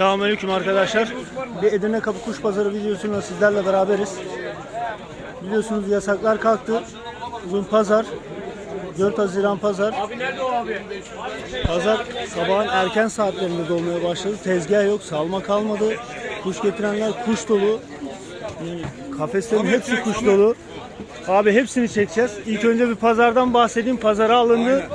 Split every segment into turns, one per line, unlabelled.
Selamünaleyküm arkadaşlar. Bir Edirne Kapı Kuş Pazarı videosuyla sizlerle beraberiz. Biliyorsunuz yasaklar kalktı. Bugün pazar. 4 Haziran pazar. Pazar sabahın erken saatlerinde dolmaya başladı. Tezgah yok, salma kalmadı. Kuş getirenler kuş dolu. Yani kafeslerin hepsi kuş dolu. Abi hepsini çekeceğiz. İlk önce bir pazardan bahsedeyim. Pazara alındı.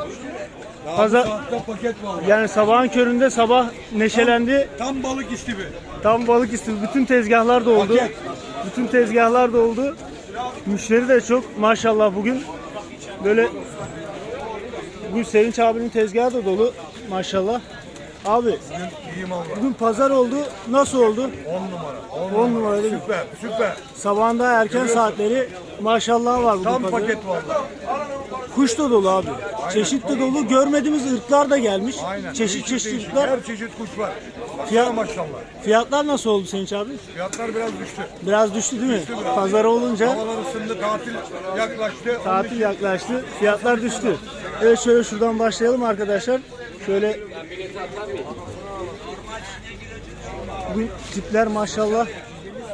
Pazar
Saatte paket var.
yani sabahın köründe sabah neşelendi.
Tam balık istibi.
Tam balık istiyor. Bütün tezgahlar doldu.
Paket.
Bütün tezgahlar doldu. Müşteri de çok maşallah bugün. Böyle bugün Sevinç abinin tezgahı da dolu maşallah. Abi
Bugün iyi mal var.
bugün pazar oldu. Nasıl oldu?
10 numara. 10
10 numara değil mi?
Süper süper.
Sabahında erken saatleri maşallah var bugün
Tam
pazar.
paket var.
Kuş da dolu abi. Çeşit de dolu. Görmediğimiz ırklar da gelmiş.
Aynen.
Çeşit
Değişik
çeşit
değişik.
ırklar.
Her çeşit kuş var.
Fiyat-
Fiyat maşallah.
Fiyatlar nasıl oldu Sevinç abi?
Fiyatlar biraz düştü.
Biraz düştü değil mi? Pazar olunca
Havalar ısındı, tatil yaklaştı.
Tatil yaklaştı. Fiyatlar düştü. Evet şöyle şuradan başlayalım arkadaşlar. Şöyle Bugün tipler maşallah.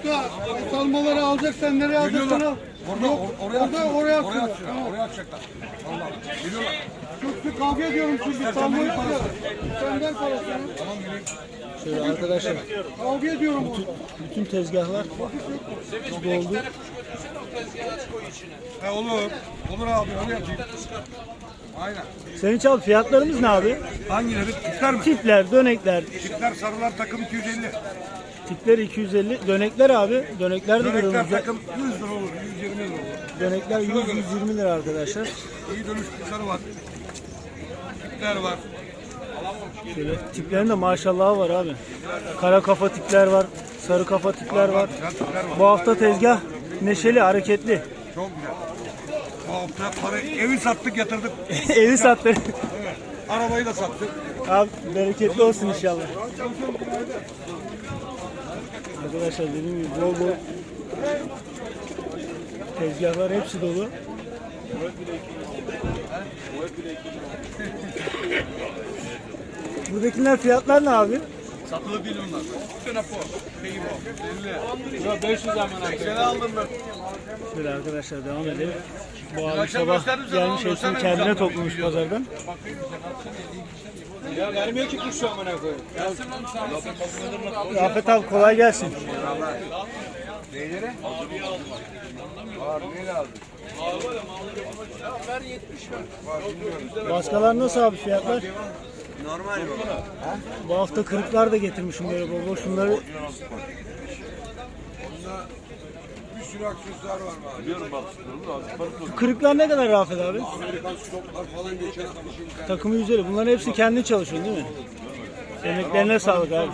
Ya salmaları alacaksan nereye alacaksın al.
Orada,
Yok,
or- oraya
orada, oraya
Oraya
atacaklar.
atacaklar. Oraya atacaklar. Vallahi. Geliyorlar.
Çok sık kavga ediyorum çünkü salmayı istiyorum. Sen ver parasını.
Tamam gelin.
Şöyle arkadaşlar
Kavga ediyorum orada.
bütün tezgahlar doldu.
He olur. Olur abi öyle yapayım. Aynen.
Senin çal fiyatlarımız ne abi?
Hangileri? Tipler mi?
Tipler, dönekler.
Tipler sarılar takım 250.
Tipler 250. Dönekler abi. Dönekler de
Dönekler
görüyoruz.
takım 100 lira olur. 120 lira olur.
Dönekler 100-120 lira arkadaşlar.
İyi dönüş kuşları var. Tipler var.
Şöyle tiplerin de maşallahı var abi. Kara kafa tipler var. Sarı kafa tipler var.
Güzel tipler var.
Bu hafta tezgah neşeli, hareketli.
Çok güzel. Para, evi sattık yatırdık.
Evi sattı.
Evet. Arabayı da sattık.
Abi bereketli olsun inşallah. Arkadaşlar dediğim gibi bol bol tezgahlar hepsi dolu. Buradakiler fiyatlar ne abi?
Satılık değil onlar. Şuna po. Neyi bu? 50. 500 zaman. 80'e aldım ben.
Şöyle arkadaşlar devam edelim. Bu abi sabah gelmiş
göstermedim
kendine toplamış pazardan.
Ya vermiyor ki kuş şu amına koyayım.
Rafet abi kolay gelsin.
Neyleri? Var ne lazım?
Baskalar nasıl abi fiyatlar? Normal bu. hafta kırıklar da getirmişim böyle bol. Şunları
Bir sürü aksesuar var abi. Biliyorum bak.
Şu kırıklar ne kadar Rafet abi?
Amerikan stoklar falan geçen hafta.
Takımı üzeri. Bunların hepsi kendi çalışıyor değil mi? Emeklerine sağlık abi.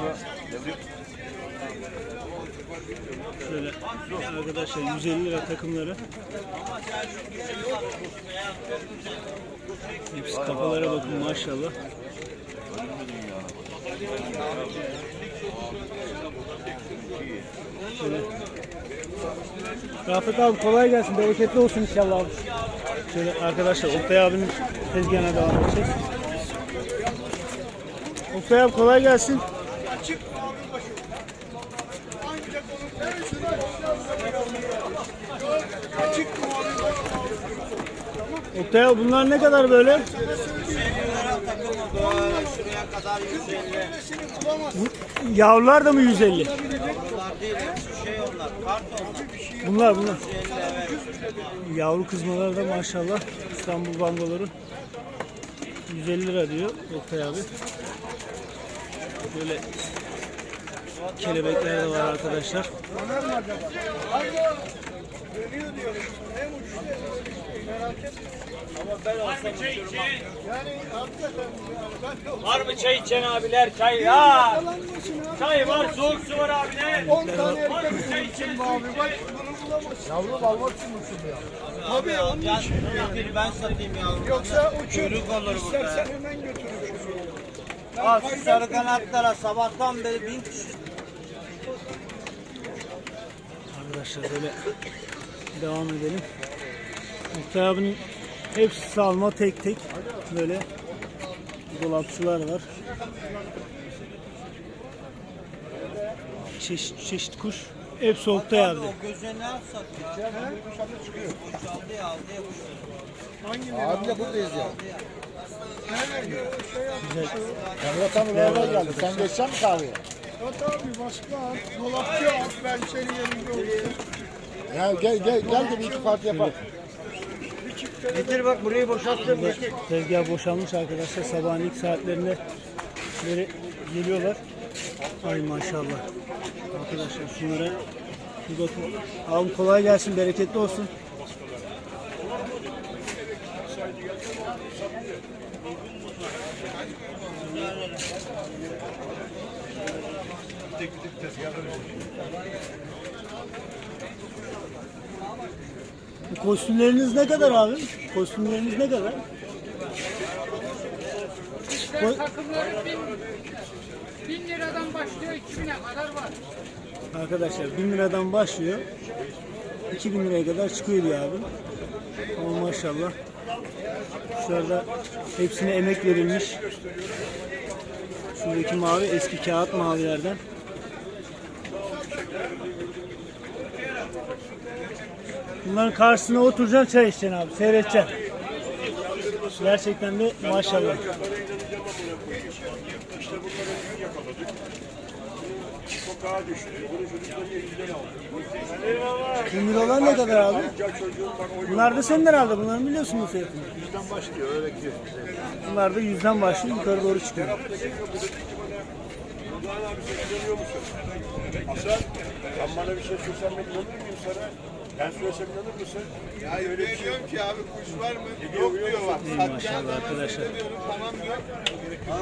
Şöyle arkadaşlar 150 lira takımları. Hepsi kafalara bakın maşallah. Rafet abi kolay gelsin. Bereketli olsun inşallah abi. Şöyle arkadaşlar Oktay abinin tezgahına devam edeceğiz. Oktay abi kolay gelsin. Oktay abi bunlar ne kadar böyle?
Şuraya kadar 150.
Yavrular da mı 150?
Bunlar değil, şey onlar, kart.
Bunlar bunlar.
150 evet.
Yavru kızmaları da maşallah İstanbul bangoları 150 lira diyor Oktay abi. Böyle kelebekler de var arkadaşlar.
Var mı çay içen abiler? Çay ya. Çay var, soğuk su var abiler.
10 tane
Var mı
erkek
çay içen?
abi bak bunu bulamazsın. Yavru almak için uçurdu ya. Tabii onun
Ben,
için.
getir, ben satayım yavrum.
Yoksa uçur.
Kuyruk olur burada.
İstersen hemen götür uçur.
Al şu sarı kanatlara sabahtan beri bin kişi.
Arkadaşlar böyle devam edelim. Oktay abinin hepsi salma tek tek böyle dolapçılar var. çeşit çeşit kuş. Hep soğukta.
O ne yapsak ya? Ya aldı ya kuş.
Abi de buradayız ya.
Güzel.
Murat abi beraber geldi. Sen geçeceksin mi kahveye?
Yok abi başka dolapçı at, ben senin yanında olurum.
Ya gel gel gel de bir iki parti yapalım.
Getir bak burayı boşalttım.
Burada tezgah boşalmış arkadaşlar. Sabahın ilk saatlerinde böyle geliyorlar. Ay maşallah. Arkadaşlar şunlara. Abi kolay gelsin, bereketli olsun. Bu kostümleriniz ne kadar abi? Kostümleriniz ne kadar? Ko-
Takımları bin, bin liradan başlıyor 2000'e kadar var.
Arkadaşlar 1000 liradan başlıyor. 2000 liraya kadar çıkıyor diyor abi. Ama maşallah. Şurada hepsine emek verilmiş. Şuradaki mavi eski kağıt mavilerden. Bunların karşısına oturacaksın çay içeceksin abi. Seyredeceksin. Gerçekten de maşallah. Bu mirolar ne kadar abi? Bunlar da senin herhalde. Bunları biliyorsun bu fiyatını. Yüzden başlıyor öyle Bunlar da yüzden başlıyor yukarı doğru çıkıyor.
Hasan, sen bana bir şey ben inanır mıyım sana? Ben söylesem inanır mısın?
Ya öyle diyorum ki abi kuş var mı? Yok diyorlar.
İyi maşallah arkadaşlar.
Diyorum tamam diyor.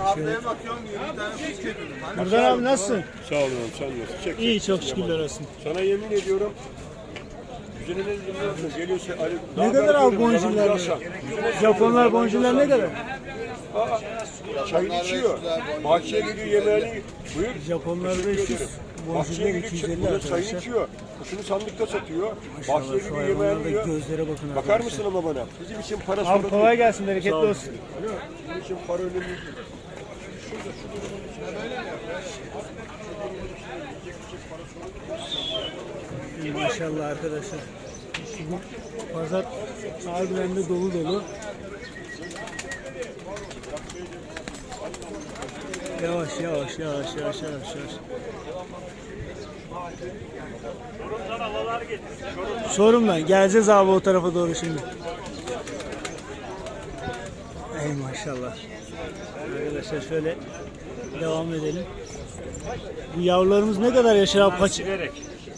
Haftaya bakıyorum 20 tane kuş getirdim. Hani
Buradan abi nasılsın?
Sağ olun sen nasılsın? Çek.
İyi çok şükürler olsun.
Sana yemin ediyorum Yüzüne ne dinliyorsun? Geliyorsa Ali.
Ne kadar abi boncuklar? Japonlar boncuklar ne kadar?
Çayını içiyor. Bahçeye gidiyor yemeğini. Buyur.
Japonlar 500,
Bahçeye gidiyor.
250
Burada çayını
arkadaşlar.
içiyor. Kuşunu sandıkta satıyor.
Maşallah
Bahçeye
şu
gidiyor yemeğini yiyor.
gözlere bakın
Bakar
arkadaşlar.
mısın ama bana? Bizim için para
Abi
sorun
kolay
değil.
gelsin, bereketli olsun.
Bizim için para önemli değil.
İyi maşallah arkadaşlar. Bugün pazar harbiden de dolu dolu. Yavaş yavaş yavaş yavaş yavaş yavaş. Çorum'dan geleceğiz abi o tarafa doğru şimdi. Ey maşallah. Arkadaşlar şöyle devam edelim. Bu yavrularımız ne kadar yaşar abi? Kaç?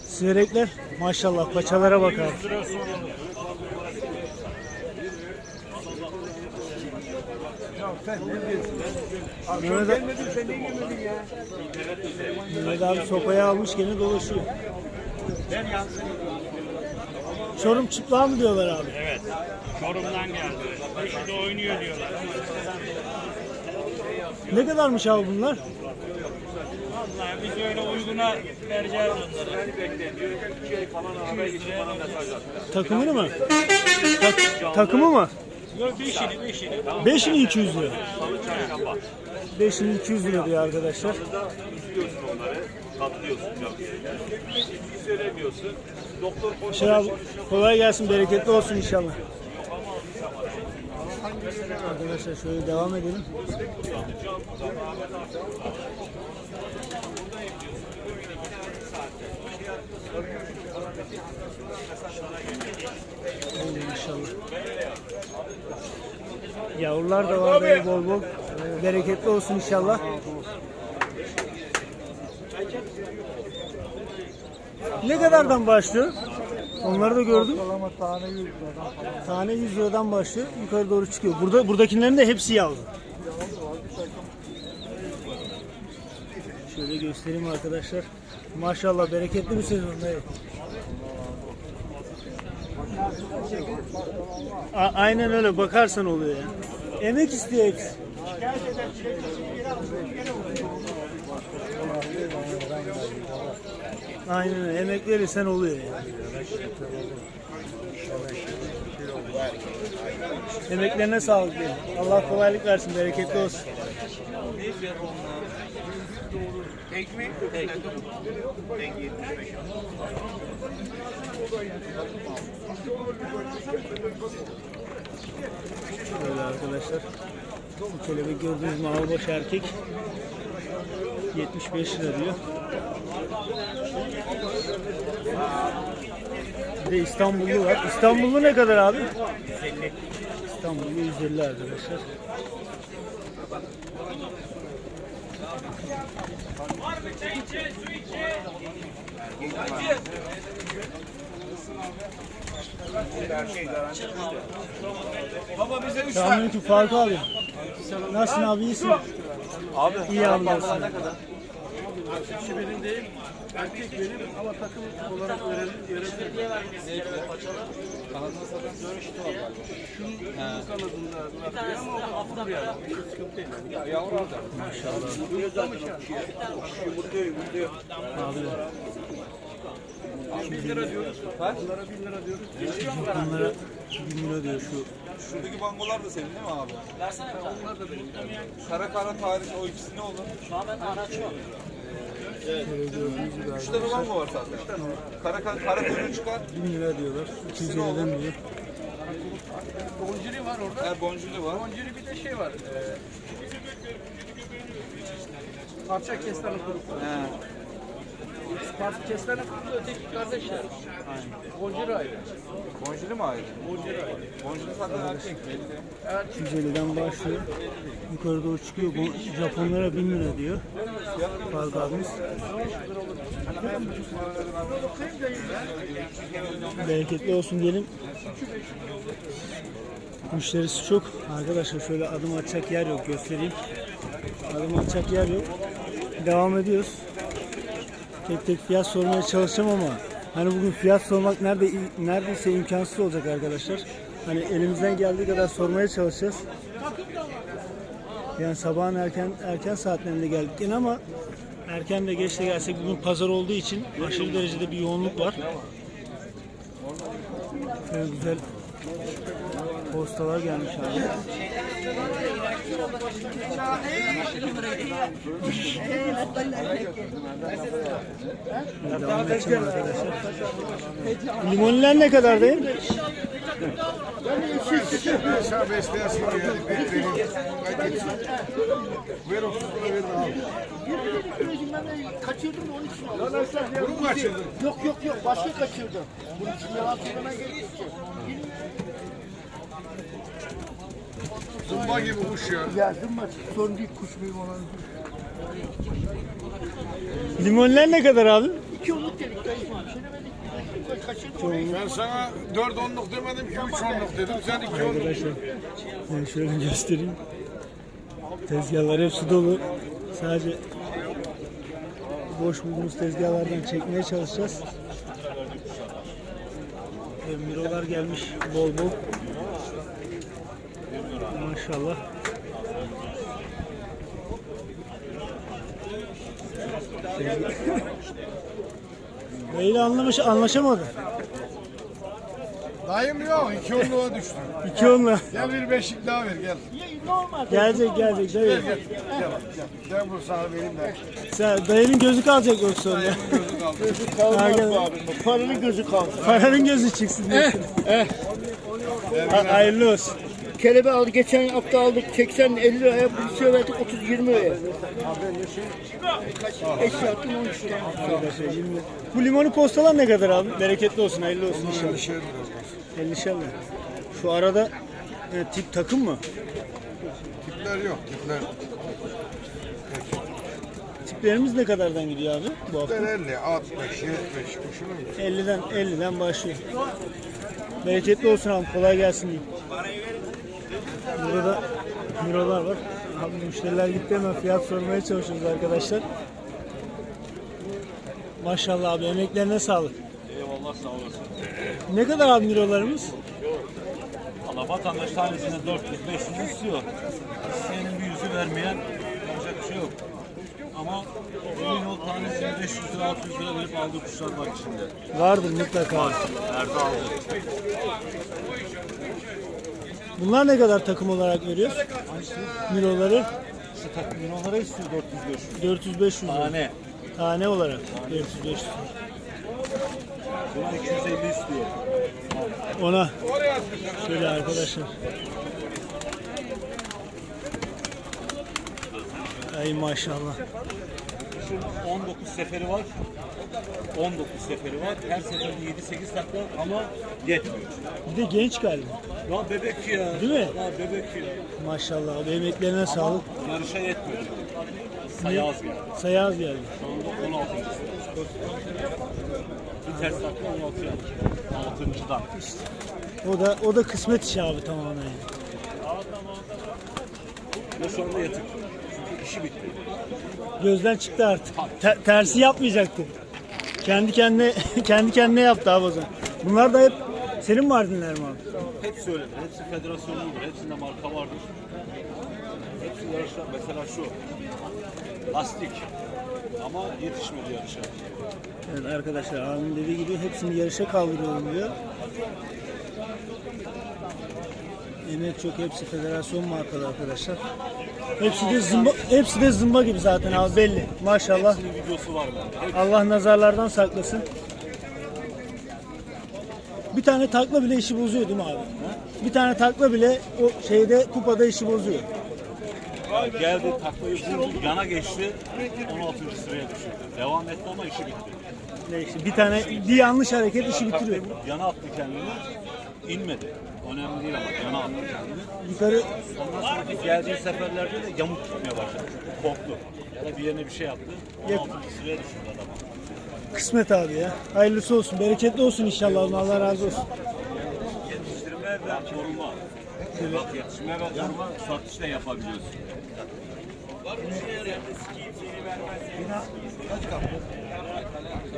Siverekler maşallah paçalara bakar. Mehmet, abi- Mehmet abi sopayı almış gene dolaşıyor. Çorum çıplağı mı diyorlar abi?
Evet. Çorum'dan geldi. Beşi de oynuyor diyorlar.
Ne kadarmış abi bunlar?
Vallahi biz öyle uyguna vereceğiz onları.
Takımını mı? Tak- takımı mı?
Yok beşini beşini.
Beşini 200 lira. Beşini 200 lira diyor arkadaşlar.
İzliyorsun onları, katlıyorsun. Hiç söylemiyorsun. Doktor
Şey abi, kolay gelsin, bereketli olsun inşallah. Arkadaşlar şöyle devam edelim. Oy, İnşallah. Yavrular da var böyle bol bol. Bereketli olsun inşallah. Ne kadardan başlıyor? Onları da gördüm.
Tane 100 liradan.
Tane 100 liradan başlıyor, yukarı doğru çıkıyor. Burada buradakilerin de hepsi yavru. Şöyle göstereyim arkadaşlar. Maşallah bereketli bir sezon dayı. A- aynen öyle bakarsan oluyor ya. Emek istiyor hepsi. Aynen öyle. Emek verirsen oluyor yani. Emeklerine sağlık diyelim. Allah kolaylık versin, bereketli olsun. Böyle arkadaşlar. Bu kelebek gördüğünüz mavi baş erkek 75 lira diyor. Bir de İstanbullu var. İstanbullu ne kadar abi? İstanbullu 150 arkadaşlar.
İçe, su içe?
Selamünaleyküm Faruk abi. Nasılsın abi iyisin? Abi iyi abi?
Kişi benim değil, erkek benim ama takım olarak verelim, verelim. Kanadına satan dört işte var galiba. Şunun kanadında nakliye ama o da yani. Hiç sıkıntı değil. Ya yavru alacak. Maşallah. Yumurtlamış yani. Yumurtluyor, yumurtluyor. Abi. 1 lira diyoruz. Bunlara 1 lira diyoruz.
Bunlara 1000 lira diyor şu.
Şuradaki bangolar da senin değil mi abi? Versene Onlar da benim. Kara kara tarih o ikisi ne olur? Üç tane bango var zaten. Kara kara, kara kara çıkar.
1000 lira diyorlar. 250'den diyor.
Bonciri var orada.
Her boncuklu var.
Bonciri bir de şey var. Ee, parça kestane kurusu.
He.
Parça kestane kurusu öteki kardeşler. Bonciri ayrı.
Boncuklu mu ayrı? Boncuklu ayrı. Boncuklu zaten erkek belli.
250'den başlıyor. Yukarı doğru çıkıyor. Bu Japonlara 1000 lira diyor. Faruk abimiz. Bereketli olsun diyelim. Müşterisi çok. Arkadaşlar şöyle adım atacak yer yok göstereyim. Adım atacak yer yok. Devam ediyoruz. Tek tek fiyat sormaya çalışacağım ama hani bugün fiyat sormak nerede neredeyse imkansız olacak arkadaşlar. Hani elimizden geldiği kadar sormaya çalışacağız. Yani sabahın erken erken saatlerinde geldik yine ama erken de geç de gelsek bugün pazar olduğu için aşırı derecede bir yoğunluk var. Böyle güzel postalar gelmiş abi. Limonlar ne kadar dayım?
Aşağı besleyesin diye bekleyin. Ver 30 lira verin abi.
Kaçırdım onun için.
Bunu mu?
Yok yok yok başka kaçırdım. Bunun için yalan söylemeye gerek yok ki.
Zumba gibi kuş ya.
Yazdım mı? Sorun değil kuş muyum olan.
Limonlar ne kadar abi?
İki onluk dedik şey.
Ben sana 4 onluk demedim ki 3 onluk dedim. Sen 2 onluk.
Arkadaşlar ben şöyle göstereyim. Tezgahlar hepsi dolu. Sadece boş bulduğumuz tezgahlardan çekmeye çalışacağız. Mirolar gelmiş bol bol. Maşallah. Neyle anlamış, anlaşamadı.
Dayım yok. 2 onluğa düştü.
İki onla.
Gel bir beşik daha ver gel.
Gelecek gelecek dayı.
Gel gel. Gel, gel bunu sana vereyim de.
Sen dayının gözü kalacak yoksa onda.
Gözü
Ha,
kalmaz
gel.
bu abi. Paranın gözü kaldı.
Paranın gözü çıksın diyorsun. Ha- Hayırlı olsun.
Kelebe aldı. Geçen hafta aldık 80 50 liraya bir şey verdik 30 20 liraya. Eşya attım 13 lira.
Arkadaşlar, yirmi. Bu limonu postalar ne kadar abi? Bereketli olsun, hayırlı olsun inşallah.
Şey
50 lira. Şu arada e, tip takım mı?
Tipler yok. Tipler.
Tiplerimiz ne kadardan gidiyor abi bu hafta?
Tipler 50, 60, 70 kuşunun.
50'den 50'den başlıyor. Bereketli olsun abi, kolay gelsin diyeyim. Burada mirolar var. Abi müşteriler gitti hemen fiyat sormaya çalışıyoruz arkadaşlar. Maşallah abi emeklerine sağlık.
Eyvallah sağ olasın.
Ne kadar abi mirolarımız?
Valla vatandaş tanesine 400-500 istiyor. İsteyenin bir yüzü vermeyen yapacak bir şey yok. Ama emin ol tanesine 500 lira 600 lira verip aldığı kuşlar var içinde.
Vardır mutlaka.
Nerede aldı?
Bunlar ne kadar takım olarak veriyoruz? Miroları
Şu takım onlara istiyor 400-500.
400-500 lira.
Tane.
Tane olarak 400 500.
Buna 250 istiyor.
Ona şöyle arkadaşlar. Ay maşallah.
Şu 19 seferi var. 19 seferi var. Her seferinde 7-8 takla ama yetmiyor.
Bir de genç galiba.
Ya bebek ya.
Değil mi?
Ya bebek ya.
Maşallah abi emeklerine sağlık.
Yarışa yetmiyor. Sayaz geldi.
Sayaz geldi.
Şu anda 16. Bir ters takla 16 yani. 6.dan.
O da o da kısmet işi abi tamamen.
Ve şu anda yatık. Çünkü işi bitti.
Gözden çıktı artık. Te- tersi yapmayacaktı. Kendi kendine kendi kendine yaptı abi o zaman. Bunlar da hep senin mardinler mi abi?
Hepsi öyledir. Hepsi federasyonludur. Hepsinde marka vardır. Hepsi yarışlar. Mesela şu. Lastik. Ama yetişmedi yarışa.
Evet arkadaşlar abim dediği gibi hepsini yarışa kaldırıyorum diyor. Emek çok hepsi federasyon markalı arkadaşlar. Hepsi de zımba, hepsi de zımba gibi zaten abi belli. Maşallah.
Hepsinin videosu var bende.
Allah nazarlardan saklasın. Bir tane takla bile işi bozuyor değil mi abi? Bir tane takla bile o şeyde kupada işi bozuyor.
geldi taklayı vurdu. Yana geçti. 16. sıraya düşürdü. Devam etti ama işi bitti.
Ne işte bir tane bir yanlış hareket işi bitiriyor.
Yana attı kendini. İnmedi. Önemli değil ama yana attı kendini.
Yukarı
Ondan sonra geldiği seferlerde de yamuk tutmaya başladı. Çünkü korktu. Ya da bir yerine bir şey yaptı. 16. sıraya düşürdü adam.
kısmet abi ya. Hayırlısı olsun. Bereketli olsun inşallah. Allah razı olsun.
Yetiştirme ve koruma. Bak yetiştirme ve koruma satış da yapabiliyorsun.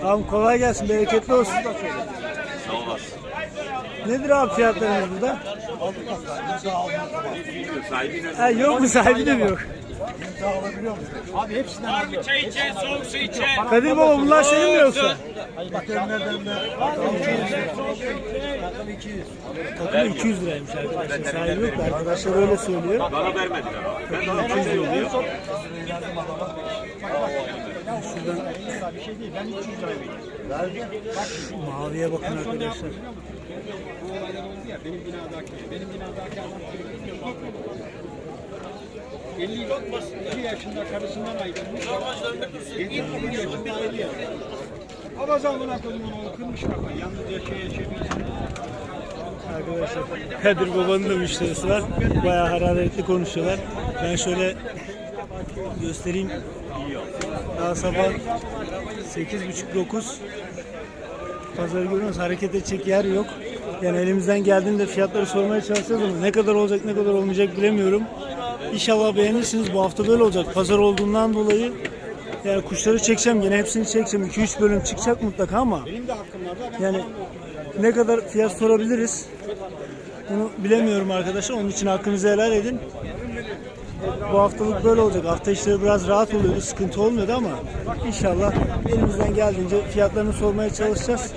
Abi kolay gelsin. Bereketli olsun.
Sağ olasın.
Nedir abi fiyatlarınız burada? Ha, yok mu sahibi de mi yok?
Var mı çay içen, soğuk su içen?
Kadir baba bunlar senin mi yoksa? Takım 200 liraymış arkadaşlar. Sahibi yok da arkadaşlar öyle söylüyor.
Bana vermediler abi. Ben de 200 yolluyor.
Şu maviye bakın arkadaşlar.
Bu olaylar oldu ya benim binadaki, benim binadaki adam çocuk 52 yaşında karısından ayrılmış. 51 yaşında ayrılıyor. Hava zamına koydum onu kırmış kafa. Yalnız yaşaya yaşayamıyor.
Arkadaşlar Kadir babanın da müşterisi var. Bayağı hararetli konuşuyorlar. Ben şöyle göstereyim. Daha sabah 8.30-9 Pazarı görüyoruz. Hareket edecek yer yok. Yani elimizden geldiğinde fiyatları sormaya çalışacağız ama ne kadar olacak ne kadar olmayacak bilemiyorum. İnşallah beğenirsiniz. Bu hafta böyle olacak. Pazar olduğundan dolayı yani kuşları çekeceğim. Yine hepsini çekeceğim. 2-3 bölüm çıkacak mutlaka ama yani ne kadar fiyat sorabiliriz? Bunu bilemiyorum arkadaşlar. Onun için hakkınızı helal edin. Bu haftalık böyle olacak. Hafta işleri biraz rahat oluyordu. Sıkıntı olmuyordu ama inşallah elimizden geldiğince fiyatlarını sormaya çalışacağız.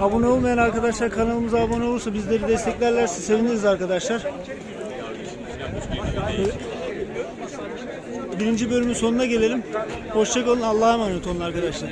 Abone olmayan arkadaşlar kanalımıza abone olursa bizleri desteklerlerse seviniriz arkadaşlar. Birinci bölümün sonuna gelelim. Hoşçakalın. Allah'a emanet olun arkadaşlar.